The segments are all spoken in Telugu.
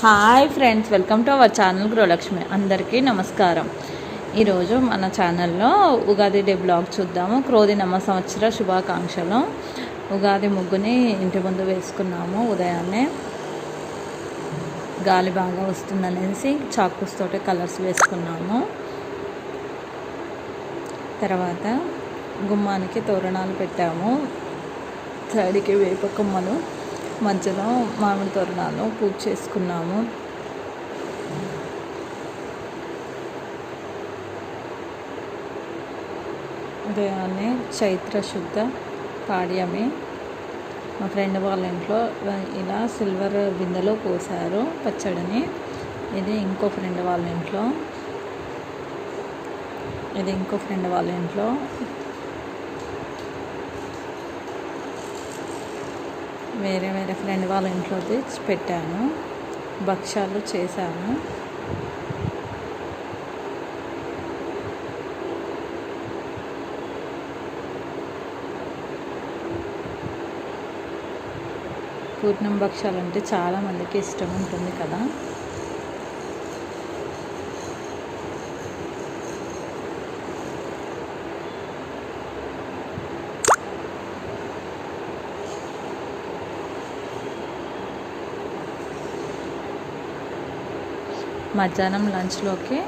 Hi friends welcome to our channel Gruhalakshmi. అందరికీ నమస్కారం. ఈరోజు మన ఛానల్లో ఉగాది డే బ్లాగ్ చూద్దాము. క్రోధి నమ్మ సంవత్సర శుభాకాంక్షలు. ఉగాది ముగ్గుని ఇంటి ముందు వేసుకున్నాము ఉదయాన్నే. గాలి బాగా వస్తుందనేసి చాకుస్తోటి కలర్స్ వేసుకున్నాము. తర్వాత గుమ్మానికి తోరణాలు పెట్టాము. సైడ్కి వేప కొమ్మలు. మధ్యలో మామిడి తోరణాలు పూజ చేసుకున్నాము. ఉదయాన్నే చైత్ర శుద్ధ పాడ్యమి. మా ఫ్రెండ్ వాళ్ళ ఇంట్లో ఇలా సిల్వర్ బిందెలో పోసారు పచ్చడిని. ఇది ఇంకో ఫ్రెండ్ వాళ్ళ ఇంట్లో. ఇది ఇంకో ఫ్రెండ్ వాళ్ళ ఇంట్లో. వేరే వేరే ఫ్రెండ్ వాళ్ళ ఇంట్లో తెచ్చి పెట్టాను. భక్ష్యాలు చేశాను. పూర్ణం భక్ష్యాలు అంటే చాలామందికి ఇష్టం ఉంటుంది కదా. మధ్యాహ్నం లంచ్లోకి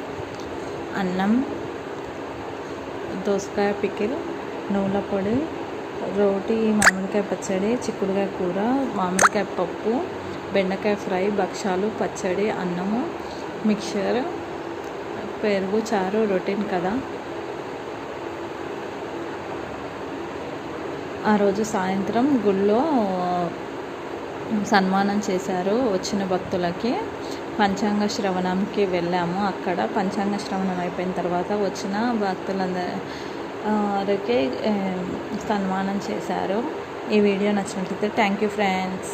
అన్నం దోసకాయ పికిల్ నువ్వుల పొడి రోటి మామిడికాయ పచ్చడి చిక్కుడుకాయ కూర మామిడికాయ పప్పు బెండకాయ ఫ్రై భక్షాలు పచ్చడి అన్నము మిక్చర్ పెరుగు చారు రొటీన్ కదా. ఆ రోజు సాయంత్రం గుళ్ళో సన్మానం చేశారు వచ్చిన భక్తులకి. పంచాంగ శ్రవణంకి వెళ్ళాము. అక్కడ పంచాంగ శ్రవణం అయిపోయిన తర్వాత వచ్చిన భక్తులందరికీ సన్మానం చేశారు. ఈ వీడియో నచ్చినట్లయితే థ్యాంక్ యూ ఫ్రెండ్స్.